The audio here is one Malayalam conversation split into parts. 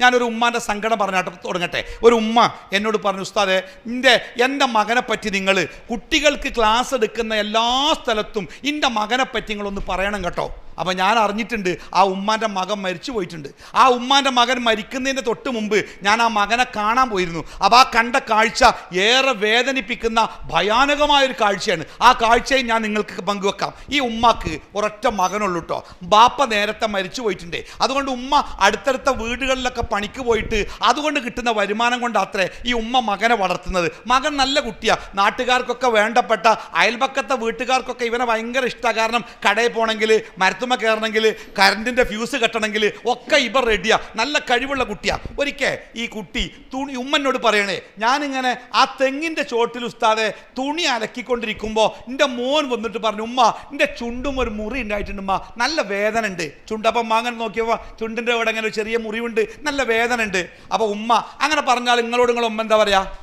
ഞാനൊരു ഉമ്മാന്റെ സങ്കടം പറഞ്ഞാട്ട് തുടങ്ങട്ടെ. ഒരു ഉമ്മ എന്നോട് പറഞ്ഞു ഉസ്താദെ എന്റെ എന്റെ മകനെ പറ്റി നിങ്ങൾ കുട്ടികൾക്ക് ക്ലാസ് എടുക്കുന്ന എല്ലാ സ്ഥലത്തും എന്റെ മകനെ പറ്റി നിങ്ങളൊന്ന് പറയണം കേട്ടോ. അപ്പം ഞാൻ അറിഞ്ഞിട്ടുണ്ട് ആ ഉമ്മാന്റെ മകൻ മരിച്ചു പോയിട്ടുണ്ട്. ആ ഉമ്മാന്റെ മകൻ മരിക്കുന്നതിന്റെ തൊട്ട് മുമ്പ് ഞാൻ ആ മകനെ കാണാൻ പോയിരുന്നു. അപ്പോൾ ആ കണ്ട കാഴ്ച ഏറെ വേദനിപ്പിക്കുന്ന ഭയാനകമായൊരു കാഴ്ചയാണ്. ആ കാഴ്ചയും ഞാൻ നിങ്ങൾക്ക് പങ്കുവെക്കാം. ഈ ഉമ്മാക്ക് ഒരൊറ്റ മകനുള്ളൂ കേട്ടോ ബാപ്പ നേരത്തെ മരിച്ചു പോയിട്ടുണ്ട്. അതുകൊണ്ട് ഉമ്മ അടുത്തടുത്ത വീടുകളിലൊക്കെ പണിക്ക് പോയിട്ട് അതുകൊണ്ട് കിട്ടുന്ന വരുമാനം കൊണ്ട് അത്രേ ഈ ഉമ്മ മകനെ വളർത്തുന്നത്. മകൻ നല്ല കുട്ടിയാണ് നാട്ടുകാർക്കൊക്കെ വേണ്ടപ്പെട്ട അയൽപക്കത്തെ വീട്ടുകാർക്കൊക്കെ ഇവനെ ഭയങ്കര ഇഷ്ടമാണ് കാരണം കടയിൽ പോകണമെങ്കിൽ മരത്തുമ്മ കയറണമെങ്കിൽ കറണ്ടിന്റെ ഫ്യൂസ് കെട്ടണമെങ്കിൽ ഒക്കെ ഇവർ റെഡിയാ നല്ല കഴിവുള്ള കുട്ടിയാ. ഒരിക്കൽ ഈ കുട്ടി തുണി ഉമ്മനോട് പറയണേ ഞാനിങ്ങനെ ആ തെങ്ങിന്റെ ചോട്ടിൽ ഉസ്താതെ തുണി അലക്കിക്കൊണ്ടിരിക്കുമ്പോൾ എന്റെ മോൻ വന്നിട്ട് പറഞ്ഞു ഉമ്മ എന്റെ ചുണ്ടും ഒരു മുറി ഉണ്ടായിട്ടുണ്ട് ഉമ്മ. നല്ല വേദന ഉണ്ട് ചുണ്ടപ്പം മാങ്ങൻ നോക്കിയപ്പോൾ ചുണ്ടിന്റെ ഇവിടെ അങ്ങനെ ചെറിയ മുറിവുണ്ട്. നല്ല വേദന ഉണ്ട് അപ്പോൾ ഉമ്മ അങ്ങനെ പറഞ്ഞാൽ നിങ്ങളോട് നിങ്ങൾ ഉമ്മ എന്താ പറയുക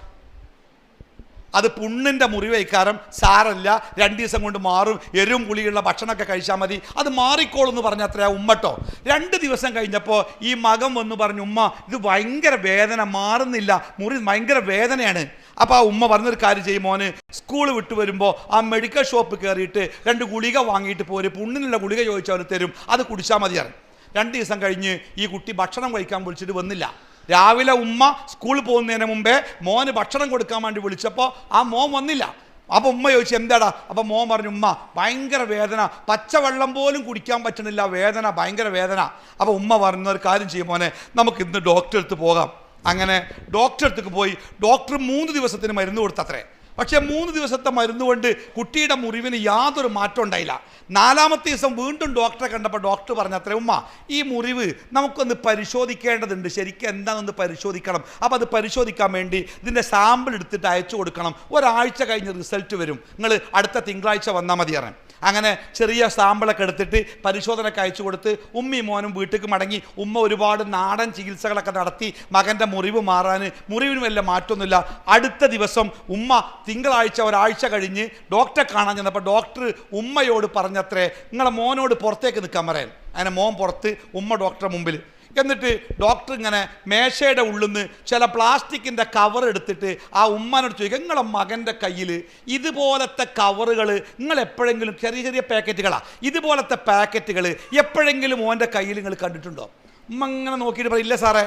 അത് പുണ്ണിന്റെ മുറിവൈക്കാരം സാരല്ല രണ്ട് ദിവസം കൊണ്ട് മാറും എരും പുളിയുള്ള ഭക്ഷണമൊക്കെ കഴിച്ചാൽ മതി. അത് മാറിക്കോളും എന്ന് പറഞ്ഞ അത്രയാ ഉമ്മട്ടോ രണ്ട് ദിവസം കഴിഞ്ഞപ്പോൾ ഈ മകം വന്ന് പറഞ്ഞു ഉമ്മ ഇത് ഭയങ്കര വേദന മാറുന്നില്ല. മുറി ഭയങ്കര വേദനയാണ്. അപ്പോൾ ആ ഉമ്മ പറഞ്ഞൊരു കാര്യം ചെയ്യും മോന്. സ്കൂൾ വിട്ട് വരുമ്പോൾ ആ മെഡിക്കൽ ഷോപ്പ് കയറിയിട്ട് രണ്ട് ഗുളിക വാങ്ങിയിട്ട് പോര് പുണ്ണിനുള്ള ഗുളിക ചോദിച്ചവർ തരും അത് കുടിച്ചാൽ മതിയാണ് രണ്ട് ദിവസം കഴിഞ്ഞ് ഈ കുട്ടി ഭക്ഷണം കഴിക്കാൻ വിളിച്ചിട്ട് വന്നില്ല. രാവിലെ ഉമ്മ സ്കൂളിൽ പോകുന്നതിന് മുമ്പേ മോന് ഭക്ഷണം കൊടുക്കാൻ വേണ്ടി വിളിച്ചപ്പോൾ ആ മോൻ വന്നില്ല. അപ്പോൾ ഉമ്മ ചോദിച്ചു എന്താടാ? അപ്പോൾ മോൻ പറഞ്ഞു ഉമ്മ ഭയങ്കര വേദന. പച്ചവെള്ളം പോലും കുടിക്കാൻ പറ്റണില്ല വേദന ഭയങ്കര വേദന. അപ്പോൾ ഉമ്മ പറഞ്ഞ ഒരു കാര്യം ചെയ്യും മോനെ നമുക്ക് ഇന്ന് ഡോക്ടറെ അടുത്ത് പോകാം. അങ്ങനെ ഡോക്ടറെ അടുത്തേക്ക് പോയി. ഡോക്ടർ മൂന്ന് ദിവസത്തിന് മരുന്ന് കൊടുത്തത്രേ. പക്ഷേ മൂന്ന് ദിവസത്തെ മരുന്ന് കൊണ്ട് കുട്ടിയുടെ മുറിവിന് യാതൊരു മാറ്റം ഉണ്ടായില്ല. നാലാമത്തെ ദിവസം വീണ്ടും ഡോക്ടറെ കണ്ടപ്പോൾ ഡോക്ടർ പറഞ്ഞ അത്ര ഉമ്മ ഈ മുറിവ് നമുക്കൊന്ന് പരിശോധിക്കേണ്ടതുണ്ട്. ശരിക്കും എന്താണെന്ന് പരിശോധിക്കണം. അപ്പോൾ അത് പരിശോധിക്കാൻ വേണ്ടി ഇതിന്റെ സാമ്പിൾ എടുത്തിട്ട് അയച്ചു കൊടുക്കണം. ഒരാഴ്ച കഴിഞ്ഞ് റിസൾട്ട് വരും. നിങ്ങൾ അടുത്ത തിങ്കളാഴ്ച വന്നാൽ മതി അറിയാൻ അങ്ങനെ ചെറിയ സാമ്പിളൊക്കെ എടുത്തിട്ട് പരിശോധനയ്ക്ക് അയച്ചു കൊടുത്ത് ഉമ്മയും മോനും വീട്ടിലേക്ക് മടങ്ങി ഉമ്മ ഒരുപാട് നാടൻ ചികിത്സകളൊക്കെ നടത്തി മകന്റെ മുറിവ് മാറാൻ മുറിവിനും വല്ല മാറ്റമൊന്നുമില്ല. അടുത്ത ദിവസം ഉമ്മ തിങ്കളാഴ്ച ഒരാഴ്ച കഴിഞ്ഞ് ഡോക്ടറെ കാണാൻ ചെന്നപ്പോൾ ഡോക്ടർ ഉമ്മയോട് പറഞ്ഞത്രേ നിങ്ങളെ മോനോട് പുറത്തേക്ക് നിൽക്കാൻ പറയാൻ അങ്ങനെ മോൻ പുറത്ത് ഉമ്മ ഡോക്ടറെ മുമ്പിൽ. എന്നിട്ട് ഡോക്ടർ ഇങ്ങനെ മേശയുടെ ഉള്ളിൽ നിന്ന് ചില പ്ലാസ്റ്റിക്കിന്റെ കവർ എടുത്തിട്ട് ആ ഉമ്മാനോട് ചോദിക്കുക നിങ്ങളെ മകന്റെ കയ്യിൽ ഇതുപോലത്തെ കവറുകൾ നിങ്ങൾ എപ്പോഴെങ്കിലും ചെറിയ ചെറിയ പാക്കറ്റുകളാണ് ഇതുപോലത്തെ പാക്കറ്റുകൾ എപ്പോഴെങ്കിലും ഓന്റെ കയ്യിൽ നിങ്ങൾ കണ്ടിട്ടുണ്ടോ? ഉമ്മ ഇങ്ങനെ നോക്കിയിട്ട് പറയില്ല സാറേ.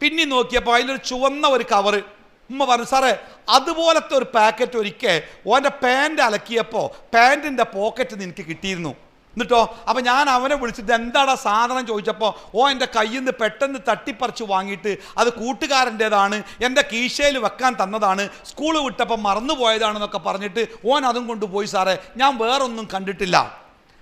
പിന്നെ നോക്കിയപ്പോൾ അതിലൊരു ചുവന്ന ഒരു കവറ് ഉമ്മ പറഞ്ഞു സാറേ അതുപോലത്തെ ഒരു പാക്കറ്റ് ഒരിക്കൽ ഓന്റെ പാന്റ് അലക്കിയപ്പോൾ പാന്റിന്റെ പോക്കറ്റ് നിനക്ക് കിട്ടിയിരുന്നു. എന്നിട്ടോ അപ്പം ഞാൻ അവനെ വിളിച്ചിട്ട് എന്താടാ സാധനം ചോദിച്ചപ്പോൾ ഓ എന്റെ കയ്യിൽ നിന്ന് പെട്ടെന്ന് തട്ടിപ്പറിച്ച് വാങ്ങിയിട്ട് അത് കൂട്ടുകാരന്റേതാണ് എന്റെ കീശയിൽ വെക്കാൻ തന്നതാണ് സ്കൂൾ വിട്ടപ്പോൾ മറന്നു പോയതാണെന്നൊക്കെ പറഞ്ഞിട്ട് ഓൻ അതും കൊണ്ടുപോയി സാറേ ഞാൻ വേറൊന്നും കണ്ടിട്ടില്ല.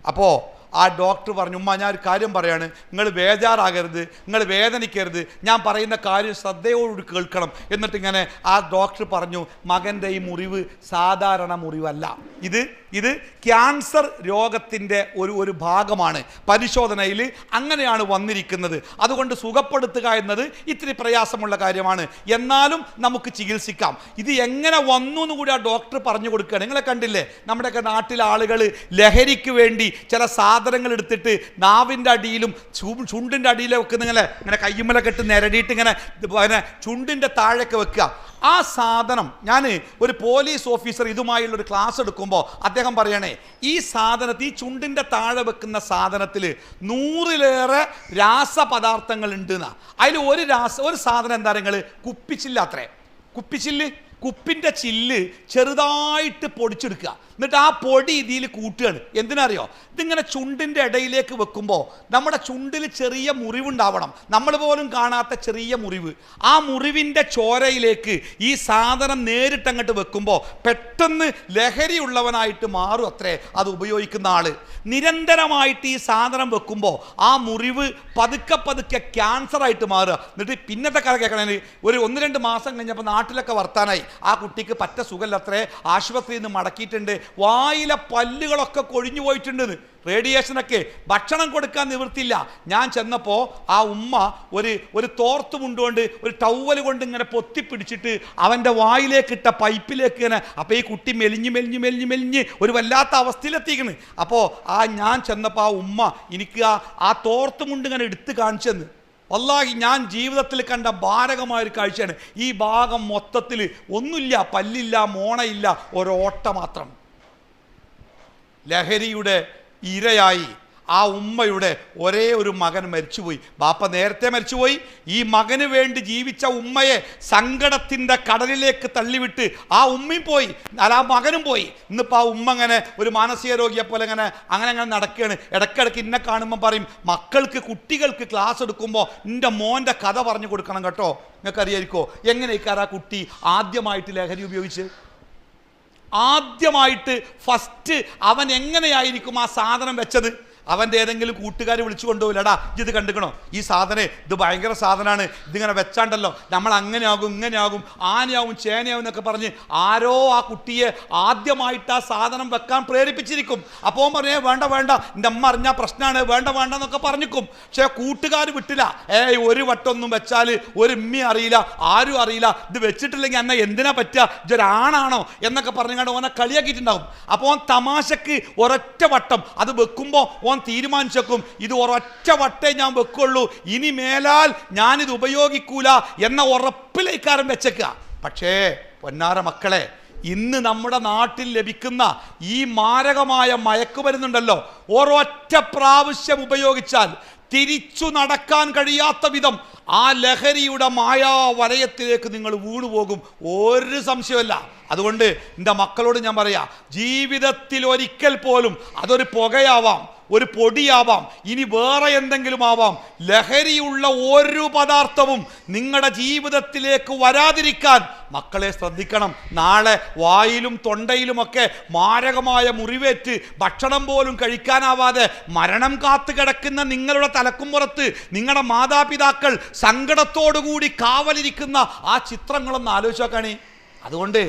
അപ്പോൾ ആ ഡോക്ടർ പറഞ്ഞു ഉമ്മ ഞാൻ ഒരു കാര്യം പറയാണ് നിങ്ങൾ ബേജാറാകരുത് നിങ്ങൾ വേദനിക്കരുത് ഞാൻ പറയുന്ന കാര്യം ശ്രദ്ധയോടുകൂടി കേൾക്കണം. എന്നിട്ടിങ്ങനെ ആ ഡോക്ടർ പറഞ്ഞു മകന്റെ ഈ മുറിവ് സാധാരണ മുറിവല്ല. ഇത് ഇത് ക്യാൻസർ രോഗത്തിന്റെ ഒരു ഒരു ഭാഗമാണ്. പരിശോധനയിൽ അങ്ങനെയാണ് വന്നിരിക്കുന്നത്. അതുകൊണ്ട് സുഖപ്പെടുത്തുക എന്നത് ഇത്തിരി പ്രയാസമുള്ള കാര്യമാണ്. എന്നാലും നമുക്ക് ചികിത്സിക്കാം. ഇത് എങ്ങനെ വന്നു എന്ന് കൂടി ആ ഡോക്ടർ പറഞ്ഞു കൊടുക്കുകയാണ്. നിങ്ങളെ കണ്ടില്ലേ? നമ്മുടെയൊക്കെ നാട്ടിലെ ആളുകൾ ലഹരിക്ക് വേണ്ടി ചില സാധനങ്ങൾ എടുത്തിട്ട് നാവിന്റെ അടിയിലും ചുണ്ടിന്റെ അടിയിലും ഒക്കെ നിങ്ങളെ ഇങ്ങനെ കയ്യുമ്മലൊക്കെ കെട്ട് നിരടിയിട്ട് ഇങ്ങനെ പിന്നെ ചുണ്ടിന്റെ താഴെയൊക്കെ വെക്കുക. ആ സാധനം ഞാൻ ഒരു പോലീസ് ഓഫീസർ ഇതുമായുള്ള ഒരു ക്ലാസ് എടുക്കുമ്പോൾ അദ്ദേഹം പറയണേ ഈ സാധനത്തിൽ ഈ ചുണ്ടിന്റെ താഴെ വെക്കുന്ന സാധനത്തിൽ നൂറിലേറെ രാസപദാർത്ഥങ്ങൾ ഉണ്ട് എന്നാ. അതിൽ ഒരു രാസ ഒരു സാധനം എന്താ നിങ്ങൾ കുപ്പിച്ചില്ല അത്രേ കുപ്പിച്ചില്ല്? കുപ്പിന്റെ ചില്ല് ചെറുതായിട്ട് പൊടിച്ചെടുക്കുക. എന്നിട്ട് ആ പൊടി ഇതിൽ കൂട്ടുകയാണ്. എന്തിനറിയോ? ഇതിങ്ങനെ ചുണ്ടിന്റെ ഇടയിലേക്ക് വെക്കുമ്പോൾ നമ്മുടെ ചുണ്ടിൽ ചെറിയ മുറിവുണ്ടാവണം. നമ്മൾ പോലും കാണാത്ത ചെറിയ മുറിവ്. ആ മുറിവിന്റെ ചോരയിലേക്ക് ഈ സാധനം നേരിട്ടങ്ങോട്ട് വെക്കുമ്പോൾ പെട്ടെന്ന് ലഹരിയുള്ളവനായിട്ട് മാറും അത്രേ അത് ഉപയോഗിക്കുന്ന ആൾ നിരന്തരമായിട്ട് ഈ സാധനം വെക്കുമ്പോൾ ആ മുറിവ് പതുക്കെ പതുക്കെ ക്യാൻസറായിട്ട് മാറുക. എന്നിട്ട് പിന്നത്തെ കഥ കേൾക്കണേ. ഒരു ഒന്ന് രണ്ട് മാസം കഴിഞ്ഞപ്പോൾ നാട്ടിലൊക്കെ വർത്താനായി. ആ കുട്ടിക്ക് പറ്റ സുഖമില്ലത്രേ. ആശുപത്രിയിൽ നിന്ന് മടക്കിയിട്ടുണ്ട്. വായിലെ പല്ലുകളൊക്കെ കൊഴിഞ്ഞു പോയിട്ടുണ്ടെന്ന്. റേഡിയേഷനൊക്കെ ഭക്ഷണം കൊടുക്കാൻ നിവൃത്തിയില്ല. ഞാൻ ചെന്നപ്പോൾ ആ ഉമ്മ ഒരു ഒരു തോർത്ത് കൊണ്ടുകൊണ്ട് ഒരു ടവൽ കൊണ്ട് ഇങ്ങനെ പൊത്തി പിടിച്ചിട്ട് അവന്റെ വായിലേക്ക് ഇട്ട പൈപ്പിലേക്ക് ഇങ്ങനെ അപ്പോൾ ഈ കുട്ടി മെലിഞ്ഞ് മെലിഞ്ഞ് മെലിഞ്ഞ് മെലിഞ്ഞ് ഒരു വല്ലാത്ത അവസ്ഥയിലെത്തിക്കണ് അപ്പോൾ ആ ഞാൻ ചെന്നപ്പോൾ ആ ഉമ്മ എനിക്ക് ആ ആ തോർത്ത് കൊണ്ട് ഇങ്ങനെ എടുത്ത് കാണിച്ചെന്ന് വല്ലാഹി ഞാൻ ജീവിതത്തിൽ കണ്ട ഭാരകമായൊരു കാഴ്ചയാണ്. ഈ ഭാഗം മൊത്തത്തിൽ ഒന്നുമില്ല പല്ലില്ല മോണയില്ല ഒരോട്ട മാത്രം. ലഹരിയുടെ ഇരയായി ആ ഉമ്മയുടെ ഒരേ ഒരു മകൻ മരിച്ചുപോയി. ബാപ്പ നേരത്തെ മരിച്ചുപോയി. ഈ മകന് വേണ്ടി ജീവിച്ച ഉമ്മയെ സങ്കടത്തിന്റെ കടലിലേക്ക് തള്ളിവിട്ട് ആ ഉമ്മയും പോയി. അല്ല ആ മകനും പോയി. ഇന്നിപ്പോൾ ആ ഉമ്മ അങ്ങനെ ഒരു മാനസിക രോഗിയെ പോലെ അങ്ങനെ അങ്ങനെ അങ്ങനെ നടക്കുകയാണ്. ഇടയ്ക്കിടയ്ക്ക് ഇന്നെ കാണുമ്പോൾ പറയും മക്കൾക്ക് കുട്ടികൾക്ക് ക്ലാസ് എടുക്കുമ്പോൾ എന്റെ മോന്റെ കഥ പറഞ്ഞു കൊടുക്കണം കേട്ടോ. നിങ്ങൾക്ക് അറിയായിരിക്കോ? എങ്ങനെയൊക്കെ ആ കുട്ടി ആദ്യമായിട്ട് ലഹരി ഉപയോഗിച്ച്? ആദ്യമായിട്ട് ഫസ്റ്റ് അവൻ എങ്ങനെയായിരിക്കും ആ സാധനം വെച്ചത്? അവന്റെ ഏതെങ്കിലും കൂട്ടുകാർ വിളിച്ചു കൊണ്ടുപോകില്ലടാ ഇത് കണ്ടുക്കണോ? ഈ സാധനം ഇത് ഭയങ്കര സാധനമാണ്. ഇതിങ്ങനെ വെച്ചാണ്ടല്ലോ. നമ്മൾ അങ്ങനെയാകും ഇങ്ങനെയാകും ആനയാവും ചേനയാവും എന്നൊക്കെ പറഞ്ഞ് ആരോ ആ കുട്ടിയെ ആദ്യമായിട്ട് ആ സാധനം വെക്കാൻ പ്രേരിപ്പിച്ചിരിക്കും. അപ്പോൾ പറഞ്ഞേ വേണ്ട വേണ്ട. എന്റെ അമ്മ അറിഞ്ഞാൽ പ്രശ്നമാണ് വേണ്ട വേണ്ട എന്നൊക്കെ പറഞ്ഞിക്കും പക്ഷേ കൂട്ടുകാർ വിട്ടില്ല. ഏയ് ഒരു വട്ടമൊന്നും വെച്ചാൽ ഒരു ഉമ്മി അറിയില്ല ആരും അറിയില്ല. ഇത് വെച്ചിട്ടില്ലെങ്കിൽ എന്നെ എന്തിനാ പറ്റുക? ഇതൊരാണാണോ? എന്നൊക്കെ പറഞ്ഞുകൊണ്ട് ഓനെ കളിയാക്കിയിട്ടുണ്ടാകും അപ്പോൾ ഓൻ തമാശക്ക് ഒരൊറ്റ വട്ടം അത് വെക്കുമ്പോൾ ഓൻ തീരുമാനിച്ചേക്കും. ഇത് ഒരൊറ്റ വട്ടേ ഞാൻ വെക്കുള്ളൂ. ഇനി മേലാൽ ഞാനിത് ഉപയോഗിക്കൂല എന്ന ഉറപ്പിലേക്കാരം വെച്ചേക്കുക. പക്ഷേ പൊന്നാര മക്കളെ ഇന്ന് നമ്മുടെ നാട്ടിൽ ലഭിക്കുന്ന ഈ മാരകമായ മയക്കുമരുന്നുണ്ടല്ലോ ഒരൊറ്റ പ്രാവശ്യം ഉപയോഗിച്ചാൽ തിരിച്ചു നടക്കാൻ കഴിയാത്ത വിധം ആ ലഹരിയുടെ മായാ വലയത്തിലേക്ക് നിങ്ങൾ വീണുപോകും. ഒരു സംശയമല്ല അതുകൊണ്ട് എന്റെ മക്കളോട് ഞാൻ പറയാ ജീവിതത്തിൽ ഒരിക്കൽ പോലും അതൊരു പുകയാവാം. ഒരു പൊടിയാവാം. ഇനി വേറെ എന്തെങ്കിലും ആവാം. ലഹരിയുള്ള ഒരു പദാർത്ഥവും നിങ്ങളുടെ ജീവിതത്തിലേക്ക് വരാതിരിക്കാൻ മക്കളെ ശ്രദ്ധിക്കണം. നാളെ വായിലും തൊണ്ടയിലുമൊക്കെ മാരകമായ മുറിവേറ്റ് ഭക്ഷണം പോലും കഴിക്കാനാവാതെ മരണം കാത്തു കിടക്കുന്ന നിങ്ങളുടെ തലക്കുമ്പുറത്ത് നിങ്ങളുടെ മാതാപിതാക്കൾ സങ്കടത്തോടുകൂടി കാവലിരിക്കുന്ന ആ ചിത്രങ്ങളൊന്ന് ആലോചിച്ച് നോക്കണേ. അതുകൊണ്ട്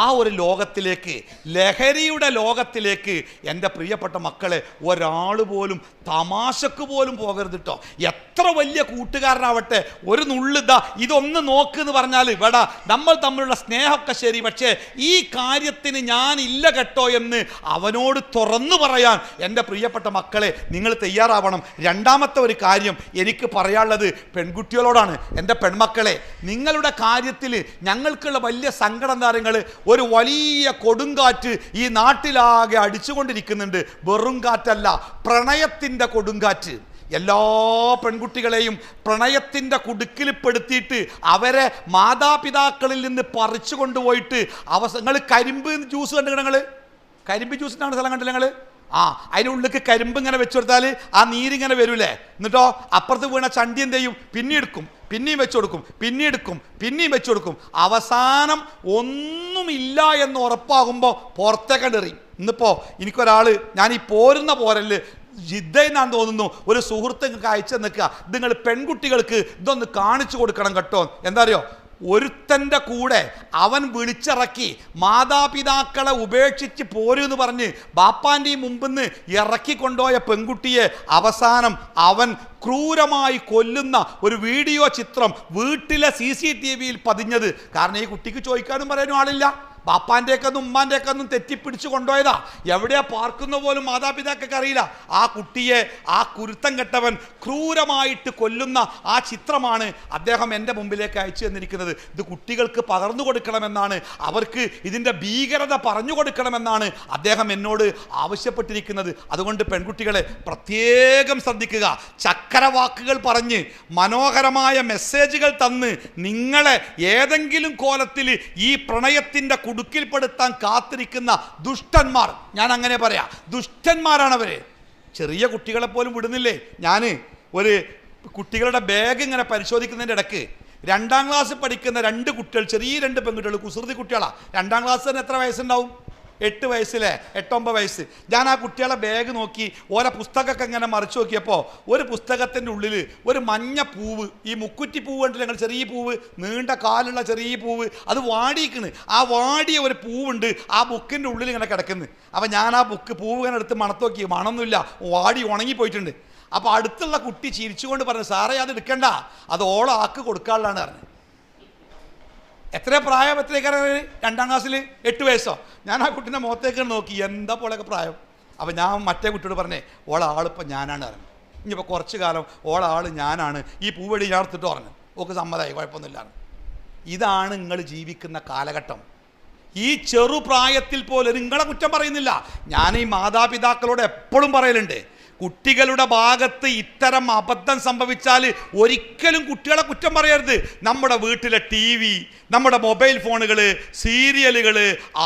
ആ ഒരു ലോകത്തിലേക്ക് ലഹരിയുടെ ലോകത്തിലേക്ക് എന്റെ പ്രിയപ്പെട്ട മക്കളെ ഒരാൾ പോലും തമാശക്ക് പോലും പോകരുത് കേട്ടോ എത്ര വലിയ കൂട്ടുകാരനാവട്ടെ ഒരു നുള്ളിതാ ഇതൊന്ന് നോക്ക് എന്ന് പറഞ്ഞാൽ വേടാ നമ്മൾ തമ്മിലുള്ള സ്നേഹമൊക്കെ ശരി പക്ഷേ ഈ കാര്യത്തിന് ഞാൻ ഇല്ല കേട്ടോ എന്ന് അവനോട് തുറന്നു പറയാൻ എന്റെ പ്രിയപ്പെട്ട മക്കളെ നിങ്ങൾ തയ്യാറാവണം. രണ്ടാമത്തെ ഒരു കാര്യം എനിക്ക് പറയാനുള്ളത് പെൺകുട്ടികളോടാണ്. എന്റെ പെൺമക്കളെ നിങ്ങളുടെ കാര്യത്തിൽ ഞങ്ങൾക്കുള്ള വലിയ സങ്കടം താരങ്ങൾ ഒരു വലിയ കൊടുങ്കാറ്റ് ഈ നാട്ടിലാകെ അടിച്ചുകൊണ്ടിരിക്കുന്നുണ്ട്. വെറും കാറ്റല്ല പ്രണയത്തിന്റെ കൊടുങ്കാറ്റ്. എല്ലാ പെൺകുട്ടികളെയും പ്രണയത്തിന്റെ കുടുക്കിൽപ്പെടുത്തിയിട്ട് അവരെ മാതാപിതാക്കളിൽ നിന്ന് പറിച്ചു കൊണ്ടുപോയിട്ട് അവസ നിങ്ങൾ കരിമ്പ് ജ്യൂസ് കണ്ടു നിങ്ങൾ കരിമ്പ് ജ്യൂസിനാണ് സ്ഥലം കണ്ടില്ല നിങ്ങൾ ആ അതിന്റെ ഉള്ളിലേക്ക് കരിമ്പ് ഇങ്ങനെ വെച്ചു കൊടുത്താൽ ആ നീരിങ്ങനെ വരൂലേ? എന്നിട്ടോ അപ്പുറത്ത് വീണ ചണ്ടി എന്ത് ചെയ്യും? പിന്നെ എടുക്കും പിന്നെയും വെച്ചു കൊടുക്കും പിന്നെ എടുക്കും പിന്നെയും വെച്ചു കൊടുക്കും. അവസാനം ഒന്നുമില്ല എന്ന് ഉറപ്പാകുമ്പോൾ പുറത്തേക്ക് കണ്ടെറി ഇന്നിപ്പോൾ എനിക്കൊരാൾ ഞാൻ ഈ പോരുന്ന പോരൽ ജിദ്ദയെന്നാന്ന് തോന്നുന്നു. ഒരു സുഹൃത്ത് അയച്ചു നിൽക്കുക നിങ്ങൾ പെൺകുട്ടികൾക്ക് ഇതൊന്ന് കാണിച്ചു കൊടുക്കണം കേട്ടോ. എന്താ അറിയോ? ഒരുത്തന്റെ കൂടെ അവൻ വിളിച്ചിറക്കി മാതാപിതാക്കളെ ഉപേക്ഷിച്ച് പോരൂന്ന് പറഞ്ഞ് ബാപ്പാന്റെ മുമ്പിൽ നിന്ന് ഇറക്കിക്കൊണ്ടുപോയ പെൺകുട്ടിയെ അവസാനം അവൻ ക്രൂരമായി കൊല്ലുന്ന ഒരു വീഡിയോ ചിത്രം വീട്ടിലെ സി സി ടി വിയിൽ പതിഞ്ഞത്. കാരണം ഈ കുട്ടിക്ക് ചോദിക്കാനും പറയാനും ആളില്ല. ബാപ്പാന്റെയൊക്കെന്നും ഉമ്മാന്റെയൊക്കെന്നും തെറ്റിപ്പിടിച്ച് കൊണ്ടുപോയതാ. എവിടെയാ പാർക്കുന്ന പോലും മാതാപിതാക്കൾക്ക് അറിയില്ല. ആ കുട്ടിയെ ആ കുരുത്തം കെട്ടവൻ ക്രൂരമായിട്ട് കൊല്ലുന്ന ആ ചിത്രമാണ് അദ്ദേഹം എന്റെ മുമ്പിലേക്ക് അയച്ചു തന്നിരിക്കുന്നത്. ഇത് കുട്ടികൾക്ക് പകർന്നു കൊടുക്കണമെന്നാണ്. അവർക്ക് ഇതിന്റെ ഭീകരത പറഞ്ഞു കൊടുക്കണമെന്നാണ് അദ്ദേഹം എന്നോട് ആവശ്യപ്പെട്ടിരിക്കുന്നത്. അതുകൊണ്ട് പെൺകുട്ടികളെ പ്രത്യേകം ശ്രദ്ധിക്കുക. ചക്കരവാക്കുകൾ പറഞ്ഞ് മനോഹരമായ മെസ്സേജുകൾ തന്ന് നിങ്ങളെ ഏതെങ്കിലും കോലത്തിൽ ഈ പ്രണയത്തിന്റെ കുടുക്കിൽപ്പെടുത്താൻ കാത്തിരിക്കുന്ന ദുഷ്ടന്മാർ. ഞാൻ അങ്ങനെ പറയാം. ദുഷ്ടന്മാരാണ് അവർ ചെറിയ കുട്ടികളെ പോലും വിടുന്നില്ലേ? ഞാൻ ഒരു കുട്ടികളുടെ ബാഗ് ഇങ്ങനെ പരിശോധിക്കുന്നതിന്റെ ഇടയ്ക്ക് രണ്ടാം ക്ലാസ് പഠിക്കുന്ന രണ്ട് കുട്ടികൾ ചെറിയ രണ്ട് പെൺകുട്ടികൾ കുസൃതി കുട്ടികളാണ് രണ്ടാം ക്ലാസ് തന്നെ എത്ര വയസ്സുണ്ടാവും? എട്ട് വയസ്സിലെ എട്ടൊമ്പത് വയസ്സ്. ഞാൻ ആ കുട്ടികളെ ബാഗ് നോക്കി ഓരോ പുസ്തകമൊക്കെ ഇങ്ങനെ മറിച്ച് നോക്കിയപ്പോൾ ഒരു പുസ്തകത്തിന്റെ ഉള്ളിൽ ഒരു മഞ്ഞ പൂവ് ഈ മുക്കുറ്റി പൂവ് കണ്ടിട്ട് ഞങ്ങൾ ചെറിയ പൂവ് നീണ്ട കാലുള്ള ചെറിയ പൂവ് അത് വാടിയിക്കണ്. ആ വാടിയ ഒരു പൂവുണ്ട് ആ ബുക്കിന്റെ ഉള്ളിൽ ഇങ്ങനെ കിടക്കുന്നു. അപ്പോൾ ഞാൻ ആ ബുക്ക് പൂവ് ഇങ്ങനെ എടുത്ത് മണത്ത് നോക്കി മണമൊന്നുമില്ല വാടി ഉണങ്ങിപ്പോയിട്ടുണ്ട് അപ്പോൾ അടുത്തുള്ള കുട്ടി ചിരിച്ചുകൊണ്ട് പറഞ്ഞു സാറേ അത് എടുക്കണ്ട. അത് ഓളാക്ക് കൊടുക്കാനുള്ളതാണ് പറഞ്ഞത് എത്ര പ്രായം എത്രയൊക്കെ രണ്ടാം ക്ലാസ്സിൽ എട്ട് വയസ്സോ? ഞാൻ ആ കുട്ടീന്റെ മുഖത്തേക്ക് നോക്കി എന്താ പോലെയൊക്കെ പ്രായം? അപ്പോൾ ഞാൻ മറ്റേ കുട്ടിയോട് പറഞ്ഞേ ഓളെ ആളിപ്പോൾ ഞാനാണ് പറഞ്ഞു. ഇനിയിപ്പോൾ കുറച്ച് കാലം ഓളാൾ ഞാനാണ് ഈ പൂവടി ഞാൻ എടുത്തിട്ട് പറഞ്ഞു. ഓക്ക് സമ്മതമായി കുഴപ്പമൊന്നുമില്ലാണ് ഇതാണ് നിങ്ങൾ ജീവിക്കുന്ന കാലഘട്ടം. ഈ ചെറുപ്രായത്തിൽ പോലും നിങ്ങളെ കുറ്റം പറയുന്നില്ല. ഞാൻ ഈ മാതാപിതാക്കളോട് എപ്പോഴും പറയലുണ്ട് കുട്ടികളുടെ ഭാഗത്ത് ഇത്തരം അബദ്ധം സംഭവിച്ചാൽ ഒരിക്കലും കുട്ടികളെ കുറ്റം പറയരുത്. നമ്മുടെ വീട്ടിലെ ടി വി നമ്മുടെ മൊബൈൽ ഫോണുകൾ സീരിയലുകൾ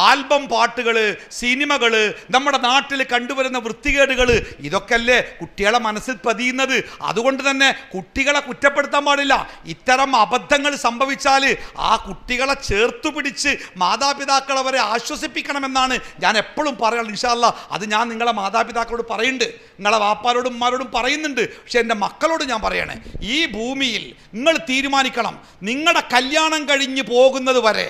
ആൽബം പാട്ടുകൾ സിനിമകൾ നമ്മുടെ നാട്ടിൽ കണ്ടുവരുന്ന വൃത്തികേടുകൾ ഇതൊക്കെയല്ലേ കുട്ടികളെ മനസ്സിൽ പതിയുന്നത്? അതുകൊണ്ട് തന്നെ കുട്ടികളെ കുറ്റപ്പെടുത്താൻ പാടില്ല. ഇത്തരം അബദ്ധങ്ങൾ സംഭവിച്ചാൽ ആ കുട്ടികളെ ചേർത്തു പിടിച്ച് മാതാപിതാക്കൾ അവരെ ആശ്വസിപ്പിക്കണമെന്നാണ് ഞാൻ എപ്പോഴും പറയാറ് ഇൻഷാല്ല അത് ഞാൻ നിങ്ങളെ മാതാപിതാക്കളോട് പറയുന്നുണ്ട്. നിങ്ങളെ വാപ്പാരോടും ഉമ്മാരോടും പറയുന്നുണ്ട്. പക്ഷെ എന്റെ മക്കളോട് ഞാൻ പറയണേ ഈ ഭൂമിയിൽ നിങ്ങൾ തീരുമാനിക്കണം നിങ്ങളുടെ കല്യാണം കഴിഞ്ഞ് പോകുന്നത് വരെ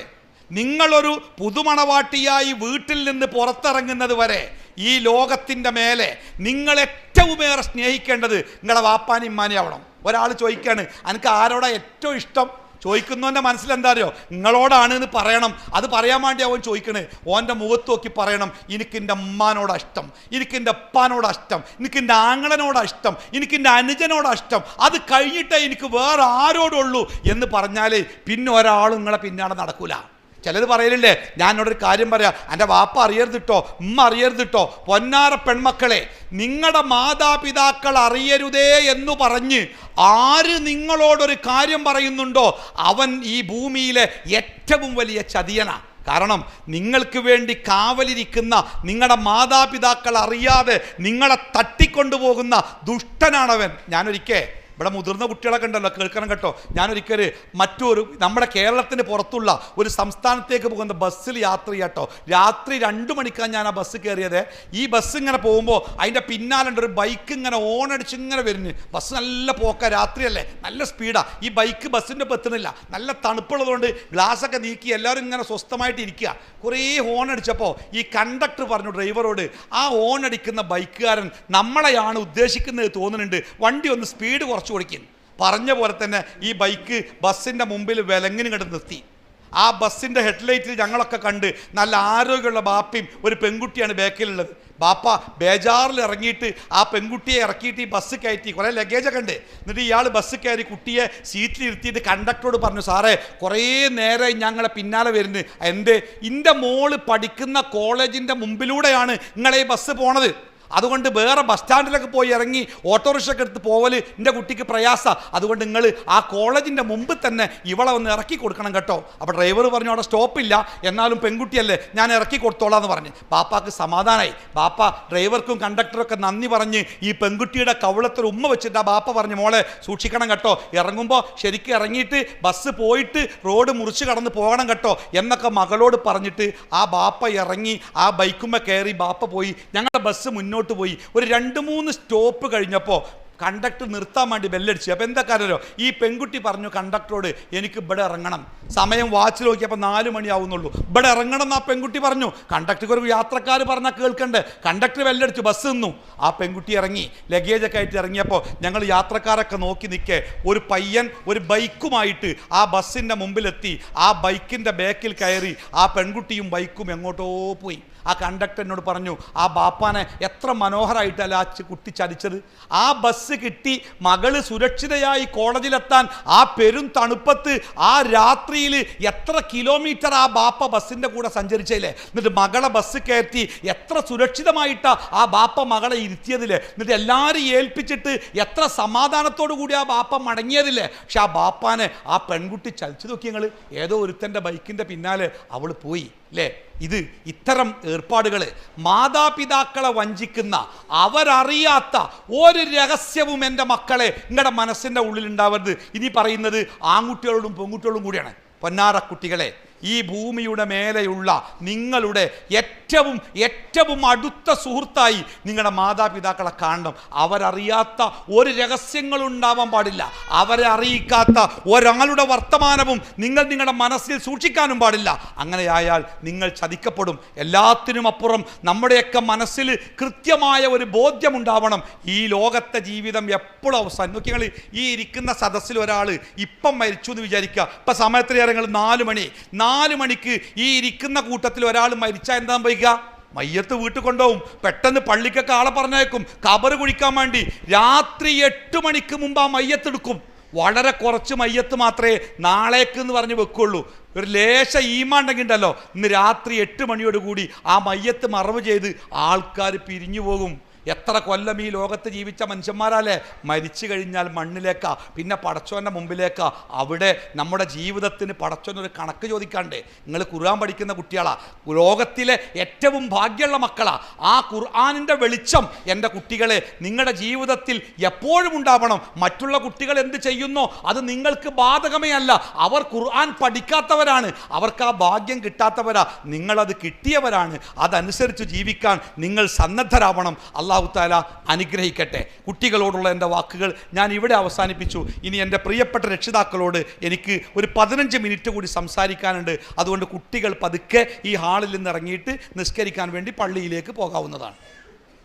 നിങ്ങളൊരു പുതുമണവാട്ടിയായി വീട്ടിൽ നിന്ന് പുറത്തിറങ്ങുന്നത് വരെ ഈ ലോകത്തിന്റെ മേലെ നിങ്ങൾ ഏറ്റവുമേറെ സ്നേഹിക്കേണ്ടത് നിങ്ങളുടെ വാപ്പാനും ഇമ്മാനും ആവണം. ഒരാൾ ചോദിക്കുകയാണ് എനിക്ക് ആരോടാ ഏറ്റവും ഇഷ്ടം? ചോദിക്കുന്നവന്റെ മനസ്സിലെന്താ അറിയോ നിങ്ങളോടാണ് എന്ന് പറയണം. അത് പറയാൻ വേണ്ടി അവൻ ചോദിക്കണേ. ഓന്റെ മുഖത്ത് നോക്കി പറയണം. എനിക്ക് എന്റെ അമ്മാനോടാ ഇഷ്ടം. എനിക്ക് എന്റെ അപ്പാനോടാ ഇഷ്ടം. എനിക്ക് എന്റെ ആങ്ങളനോടാ അഷ്ടം എനിക്ക് എന്റെ അത് കഴിഞ്ഞിട്ടേ എനിക്ക് വേറെ ആരോടുള്ളൂ എന്ന് പറഞ്ഞാലേ പിന്നെ ഒരാൾ നിങ്ങളെ പിന്നാലെ നടക്കൂല. ചിലത് പറയലില്ലേ? എന്നോടൊരു കാര്യം പറയാം. എന്റെ വാപ്പ അറിയരുതിട്ടോ ഉമ്മ അറിയരുതിട്ടോ പൊന്നാര പെൺമക്കളെ നിങ്ങളുടെ മാതാപിതാക്കൾ അറിയരുതേ എന്ന് പറഞ്ഞ് ആര് നിങ്ങളോടൊരു കാര്യം പറയുന്നുണ്ടോ അവൻ ഈ ഭൂമിയിലെ ഏറ്റവും വലിയ ചതിയനാ. കാരണം നിങ്ങൾക്ക് വേണ്ടി കാവലിരിക്കുന്ന നിങ്ങളുടെ മാതാപിതാക്കൾ അറിയാതെ നിങ്ങളെ തട്ടിക്കൊണ്ടുപോകുന്ന ദുഷ്ടനാണവൻ. ഞാനൊരിക്കേ ഇവിടെ മുതിർന്ന കുട്ടികളൊക്കെ ഉണ്ടല്ലോ കേൾക്കണം കേട്ടോ. ഞാനൊരിക്കൽ മറ്റൊരു നമ്മുടെ കേരളത്തിന് പുറത്തുള്ള ഒരു സംസ്ഥാനത്തേക്ക് പോകുന്ന ബസ്സിൽ യാത്ര ചെയ്യാട്ടോ രാത്രി രണ്ട് മണിക്കാണ് ഞാൻ ആ ബസ് കയറിയത്. ഈ ബസ് ഇങ്ങനെ പോകുമ്പോൾ അതിന്റെ പിന്നാലുണ്ട് ഒരു ബൈക്ക് ഇങ്ങനെ ഓണടിച്ച് ഇങ്ങനെ വരുന്നു. ബസ് നല്ല പോക്ക രാത്രിയല്ലേ? നല്ല സ്പീഡാണ് ഈ ബൈക്ക് ബസ്സിന്റെ ഒപ്പം എത്തുന്നില്ല. നല്ല തണുപ്പുള്ളതുകൊണ്ട് ഗ്ലാസ്സൊക്കെ നീക്കി എല്ലാവരും ഇങ്ങനെ സ്വസ്ഥമായിട്ട് ഇരിക്കുക. കുറേ ഹോൺ അടിച്ചപ്പോൾ ഈ കണ്ടക്ടർ പറഞ്ഞു ഡ്രൈവറോട് ആ ഹോൺ അടിക്കുന്ന ബൈക്കുകാരൻ നമ്മളെയാണ് ഉദ്ദേശിക്കുന്നത് തോന്നുന്നുണ്ട്. വണ്ടി ഒന്ന് സ്പീഡ് കുറച്ച് കൊടുക്കും പറഞ്ഞ പോലെ തന്നെ ഈ ബൈക്ക് ബസ്സിന്റെ മുമ്പിൽ വിലങ്ങിന് കണ്ട് നിർത്തി. ആ ബസ്സിന്റെ ഹെഡ്ലൈറ്റിൽ ഞങ്ങളൊക്കെ കണ്ട് നല്ല ആരോഗ്യമുള്ള ബാപ്പയും ഒരു പെൺകുട്ടിയാണ് ബാക്കിലുള്ളത്. ബാപ്പ ബേജാറിൽ ഇറങ്ങിയിട്ട് ആ പെൺകുട്ടിയെ ഇറക്കിയിട്ട് ഈ ബസ് കയറ്റി കുറേ ലഗേജൊക്കെ ഉണ്ട്. എന്നിട്ട് ഇയാൾ ബസ് കയറി കുട്ടിയെ സീറ്റിൽ ഇരുത്തിയിട്ട് കണ്ടക്ടറോട് പറഞ്ഞു സാറേ കുറേ നേരമായി ഞങ്ങളെ പിന്നാലെ വരുന്നത് എന്റെ എന്റെ മോൾ പഠിക്കുന്ന കോളേജിന്റെ മുമ്പിലൂടെയാണ് നിങ്ങളെ ഈ ബസ് പോണത്. അതുകൊണ്ട് വേറെ ബസ് സ്റ്റാൻഡിലൊക്കെ പോയി ഇറങ്ങി ഓട്ടോറിക്ഷയൊക്കെ എടുത്ത് പോവൽ എന്റെ കുട്ടിക്ക് പ്രയാസ. അതുകൊണ്ട് നിങ്ങൾ ആ കോളേജിന്റെ മുമ്പ് തന്നെ ഇവളെ ഒന്ന് ഇറക്കി കൊടുക്കണം കേട്ടോ. അപ്പോൾ ഡ്രൈവർ പറഞ്ഞു അവിടെ സ്റ്റോപ്പില്ല എന്നാലും പെൺകുട്ടിയല്ലേ ഞാൻ ഇറക്കി കൊടുത്തോളാം എന്ന് പറഞ്ഞ്. ബാപ്പാക്ക് സമാധാനമായി ബാപ്പ ഡ്രൈവർക്കും കണ്ടക്ടറൊക്കെ നന്ദി പറഞ്ഞ് ഈ പെൺകുട്ടിയുടെ കവളത്തിൽ ഉമ്മ വെച്ചിട്ട് ആ ബാപ്പ പറഞ്ഞു മോളെ സൂക്ഷിക്കണം കേട്ടോ. ഇറങ്ങുമ്പോൾ ശരിക്കും ഇറങ്ങിയിട്ട് ബസ് പോയിട്ട് റോഡ് മുറിച്ച് കടന്ന് പോകണം കേട്ടോ. എന്നൊക്കെ മകളോട് പറഞ്ഞിട്ട് ആ ബാപ്പ ഇറങ്ങി ആ ബൈക്കുമ്മ കയറി ബാപ്പ പോയി. ഞങ്ങളുടെ ബസ് മുന്നോട്ട് പോയി. ഒരു രണ്ട് മൂന്ന് സ്റ്റോപ്പ് കഴിഞ്ഞപ്പോൾ കണ്ടക്ടർ നിർത്താൻ വേണ്ടി ബെല്ലടിച്ചു. അപ്പോൾ എന്താ കാരണമല്ലോ ഈ പെൺകുട്ടി പറഞ്ഞു കണ്ടക്ടറോട് എനിക്ക് ഇവിടെ ഇറങ്ങണം. സമയം വാച്ചിൽ നോക്കിയപ്പോൾ നാല് മണിയാവുന്നുള്ളൂ. ഇവിടെ ഇറങ്ങണം എന്ന് ആ പെൺകുട്ടി പറഞ്ഞു. കണ്ടക്ടർക്ക് ഒരു യാത്രക്കാർ പറഞ്ഞാൽ കേൾക്കണ്ടേ? കണ്ടക്ടർ ബെല്ലടിച്ചു ബസ് നിന്നു. ആ പെൺകുട്ടി ഇറങ്ങി. ലഗേജൊക്കെ ആയിട്ട് ഇറങ്ങിയപ്പോൾ ഞങ്ങൾ യാത്രക്കാരൊക്കെ നോക്കി നിൽക്കേ. ഒരു പയ്യൻ ഒരു ബൈക്കുമായിട്ട് ആ ബസ്സിന്റെ മുമ്പിലെത്തി. ആ ബൈക്കിന്റെ ബാക്കിൽ കയറി ആ പെൺകുട്ടിയും ബൈക്കും എങ്ങോട്ടോ പോയി. ആ കണ്ടക്ടർ എന്നോട് പറഞ്ഞു ആ ബാപ്പാനെ എത്ര മനോഹരമായിട്ടല്ല ആ കുട്ടി ചതിച്ചത്. ആ ബസ് കിട്ടി മകൾ സുരക്ഷിതയായി കോളേജിലെത്താൻ ആ പെരും തണുപ്പത്ത് ആ രാത്രിയിൽ എത്ര കിലോമീറ്റർ ആ ബാപ്പ ബസ്സിന്റെ കൂടെ സഞ്ചരിച്ചല്ലേ എന്നിട്ട് മകളെ ബസ് കയറ്റി എത്ര സുരക്ഷിതമായിട്ടാണ് ആ ബാപ്പ മകളെ ഇരുത്തിയതില്ലേ എന്നിട്ട് എല്ലാവരും ഏൽപ്പിച്ചിട്ട് എത്ര സമാധാനത്തോടു കൂടി ആ ബാപ്പ മടങ്ങിയതില്ലേ പക്ഷെ ആ ബാപ്പാനെ ആ പെൺകുട്ടി ചലിച്ചു നോക്കി ഞങ്ങൾ ഏതോ ഒരുത്തന്റെ ബൈക്കിന്റെ പിന്നാലെ അവൾ പോയി. അല്ലേ ഇത് ഇത്തരം ഏർപ്പാടുകൾ മാതാപിതാക്കളെ വഞ്ചിക്കുന്ന അവരറിയാത്ത ഒരു രഹസ്യവും എന്റെ മക്കളെ നിങ്ങളുടെ മനസ്സിന്റെ ഉള്ളിൽ ഉണ്ടാവരുത് ഇനി പറയുന്നത് ആൺകുട്ടികളോടും പെൺകുട്ടികളോടും കൂടിയാണ്. പൊന്നാറ കുട്ടികളെ ഈ ഭൂമിയുടെ മേലെയുള്ള നിങ്ങളുടെ ഏറ്റവും ഏറ്റവും അടുത്ത സുഹൃത്തായി നിങ്ങളുടെ മാതാപിതാക്കളെ കാണണം. അവരറിയാത്ത ഒരു രഹസ്യങ്ങളും ഉണ്ടാവാൻ പാടില്ല. അവരെ അറിയിക്കാത്ത ഒരാളുടെ വർത്തമാനവും നിങ്ങൾ നിങ്ങളുടെ മനസ്സിൽ സൂക്ഷിക്കാനും പാടില്ല. അങ്ങനെയായാൽ നിങ്ങൾ ചതിക്കപ്പെടും. എല്ലാത്തിനും അപ്പുറം നമ്മുടെയൊക്കെ മനസ്സിൽ കൃത്യമായ ഒരു ബോധ്യമുണ്ടാവണം ഈ ലോകത്തെ ജീവിതം എപ്പോഴും അവസാനം നോക്കിയാൽ ഈ ഇരിക്കുന്ന സദസ്സിൽ ഒരാൾ ഇപ്പം മരിച്ചു എന്ന് വിചാരിക്കുക. ഇപ്പം സമയത്തിൽ നിങ്ങൾ നാല് മണി. മണിക്ക് ഈ ഇരിക്കുന്ന കൂട്ടത്തിൽ ഒരാൾ മരിച്ചാൽ എന്താ സംഭവിക്കുക? മയ്യത്ത് വീട്ടിൽ കൊണ്ടുപോകും. പെട്ടെന്ന് പള്ളിക്കൊക്കെ ആളെ പറഞ്ഞേക്കും കബറ് കുഴിക്കാൻ വേണ്ടി. രാത്രി എട്ട് മണിക്ക് മുമ്പ് ആ മയ്യത്തെടുക്കും വളരെ കുറച്ച് മയ്യത്ത് മാത്രമേ നാളേക്ക് എന്ന് പറഞ്ഞ് വെക്കുള്ളൂ. ഒരു ലേശ ഈമാണ്ടെങ്കിൽ ഉണ്ടല്ലോ ഇന്ന് രാത്രി എട്ട് മണിയോടുകൂടി ആ മയ്യത്ത് മറവ് ചെയ്ത് ആൾക്കാർ പിരിഞ്ഞു പോകും. എത്ര കൊല്ലം ഈ ലോകത്ത് ജീവിച്ച മനുഷ്യന്മാരല്ലേ? മരിച്ചു കഴിഞ്ഞാൽ മണ്ണിലേക്കാ പിന്നെ പടച്ചോന്റെ മുമ്പിലേക്കാ. അവിടെ നമ്മുടെ ജീവിതത്തിന് പടച്ചോനൊരു കണക്ക് ചോദിക്കാണ്ടേ. നിങ്ങൾ ഖുർആൻ പഠിക്കുന്ന കുട്ടികളാ. ലോകത്തിലെ ഏറ്റവും ഭാഗ്യമുള്ള മക്കളാ. ആ ഖുർആാനിന്റെ വെളിച്ചം എന്റെ കുട്ടികളെ നിങ്ങളുടെ ജീവിതത്തിൽ എപ്പോഴും ഉണ്ടാവണം. മറ്റുള്ള കുട്ടികൾ എന്ത് ചെയ്യുന്നോ അത് നിങ്ങൾക്ക് ബാധകമേ അല്ല. അവർ ഖുർആൻ പഠിക്കാത്തവരാണ്. അവർക്ക് ആ ഭാഗ്യം കിട്ടാത്തവരാ. നിങ്ങളത് കിട്ടിയവരാണ്. അതനുസരിച്ച് ജീവിക്കാൻ നിങ്ങൾ സന്നദ്ധരാവണം. അള്ളാഹു താല അനുഗ്രഹിക്കട്ടെ. കുട്ടികളോടുള്ള എന്റെ വാക്കുകൾ ഞാൻ ഇവിടെ അവസാനിപ്പിച്ചു. ഇനി എന്റെ പ്രിയപ്പെട്ട രക്ഷിതാക്കളോട് എനിക്ക് ഒരു പതിനഞ്ച് മിനിറ്റ് കൂടി സംസാരിക്കാനുണ്ട്. അതുകൊണ്ട് കുട്ടികൾ പതുക്കെ ഈ ഹാളിൽ നിന്ന് ഇറങ്ങിയിട്ട് നിസ്കരിക്കാൻ വേണ്ടി പള്ളിയിലേക്ക് പോകാവുന്നതാണ്.